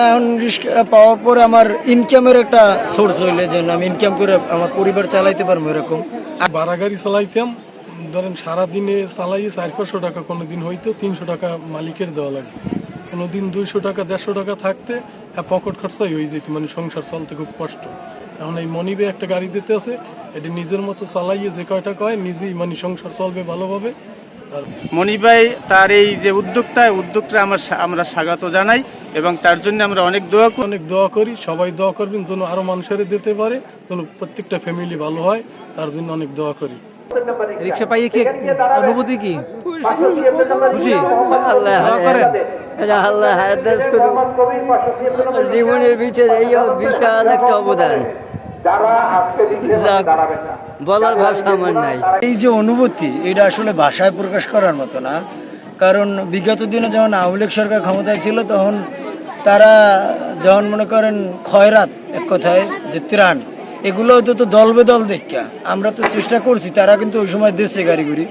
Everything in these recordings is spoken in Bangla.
এখন রিস্কা পাওয়ার পরে আমার ইনকামের একটা সোর্স হইলে যে আমি ইনকাম করে আমার পরিবার চালাইতে পারব এরকম। ভাড়া গাড়ি চালাইতাম, ধরেন সারাদিনে চালাইয়ে চার পাঁচশো টাকা কোনো দিন হইতো, তিনশো টাকা মালিকের দেওয়া লাগতো। কোনো দিন দুইশো টাকা, দেড়শো টাকা থাকতে হ্যাঁ পকেট খরচাই হয়ে যেত মানে সংসার চলতে খুব কষ্ট। এখন এই মনিবে একটা গাড়ি দিতে আছে এটি নিজের মতো চালাইয়ে যে কয়টা কয়, নিজেই মানে সংসার চলবে ভালোভাবে। মনিভাই তার এই যে উদ্যোগটা উদ্যোগটা আমার আমরা স্বাগত জানাই এবং তার জন্য আমরা অনেক দোয়া করি। অনেক দোয়া করি সবাই দোয়া করবেন যেন আরও মানুষের দিতে পারে যেন প্রত্যেকটা ফ্যামিলি ভালো হয় তার জন্য অনেক দোয়া করি। রিক্সা পাইয়ে কি অনুভূতি কি? খুশি? আল্লাহ দোয়া করেন। এটা আল্লাহ জীবনের ভিতরে এই বিশাল একটা অবদান। বলার ভাষা আমার নাই। এই যে অনুভূতি এটা আসলে ভাষায় প্রকাশ করার মতো না। কারণ বিগত দিনে যখন আওয়ামী লীগ সরকার ক্ষমতায় ছিল তখন তারা যখন মনে করেন খয়রাত এক কথায় যে ত্রাণ এগুলো হয়তো তো দল বেদল দেখা আমরা তো চেষ্টা করছি তারা কিন্তু ওই সময় দেশে গাড়ি করি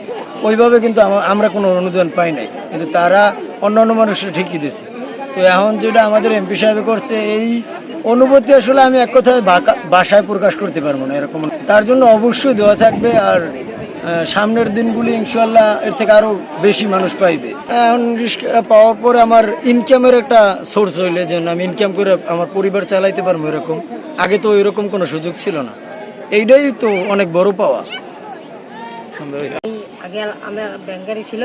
ওইভাবে কিন্তু আমরা কোনো অনুদান পাই নাই। কিন্তু তারা অন্য অন্য মানুষরা ঠিকই দিছে। তো এখন যেটা আমাদের এমপি সাহেব করছে এই অনুভূতি আসলে আমি এক কথায় ভাষায় প্রকাশ করতে পারব না এরকম। তার জন্য অবশ্যই দেওয়া থাকবে আর সামনের দিনগুলি ইনশাল্লাহ এর থেকে আরও বেশি মানুষ পাইবে। এখন রিস্কা পাওয়ার পরে আমার ইনকামের একটা সোর্স হইলে যে আমি ইনকাম করে আমার পরিবার চালাইতে পারব এরকম। আগে তো এরকম কোনো সুযোগ ছিল না। এইটাই তো অনেক বড় পাওয়া। আগে আমার ব্যাংক গাড়ি ছিল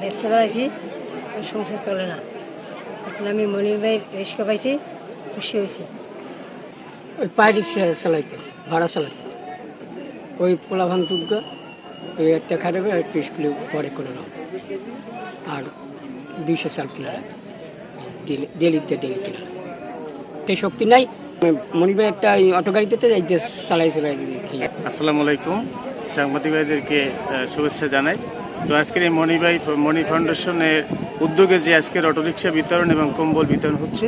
বেচতে পাইছি সংসার চলে না। এখন আমি মনির ভাই রিক্সা পাইছি। খুশি হয়েছি। ওই পায়ে রিক্সা চালাইতে ভাড়া চালাইতে। ওই পোলাভান দুর্গা ওই একটা খাটাবে আর একটা স্কুলে পরে করে নাও আর দুইশো চাল কিনা ডেলিতে ডেলি কিনা সেই শক্তি নাই। মনিবার একটা অটো গাড়িতে যাইতে চালাই চালাই আসসালামু আলাইকুম। সাংবাদিক ভাইদেরকে শুভেচ্ছা জানাই। তো আজকের এই মণিবাই মণি ফাউন্ডেশনের উদ্যোগে যে আজকের অটোরিকশা বিতরণ এবং কম্বল বিতরণ হচ্ছে,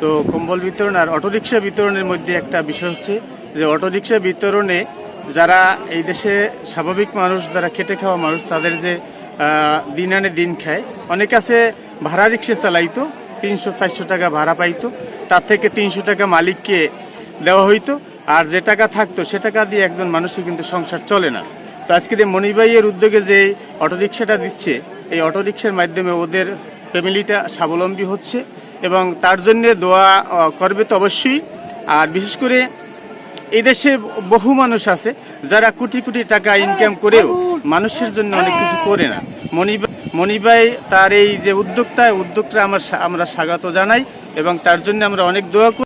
তো কম্বল বিতরণ আর অটোরিকশা বিতরণের মধ্যে একটা বিষয় হচ্ছে যে অটোরিকশা বিতরণে যারা এই দেশে স্বাভাবিক মানুষ, যারা খেটে খাওয়া মানুষ, তাদের যে দিন আনে দিন খায়। অনেক আছে ভাড়া রিক্সা চালাইতো, তিনশো, চারশো টাকা ভাড়া পাইতো, তার থেকে তিনশো টাকা মালিককে দেওয়া হইতো, আর যে টাকা থাকতো সে টাকা দিয়ে একজন মানুষের কিন্তু সংসার চলে না। তো আজকের এই মনিবাইয়ের উদ্যোগে যে অটোরিকশাটা দিচ্ছে, এই অটোরিকশার মাধ্যমে ওদের ফ্যামিলিটা স্বাবলম্বী হচ্ছে এবং তার জন্য দোয়া করবে তো অবশ্যই। আর বিশেষ করে এই দেশে বহু মানুষ আছে যারা কোটি কোটি টাকা ইনকাম করেও মানুষের জন্য অনেক কিছু করে না। মনিবা মনিবাই তার এই যে এই উদ্যোগটা আমার আমরা স্বাগত জানাই এবং তার জন্য আমরা অনেক দোয়া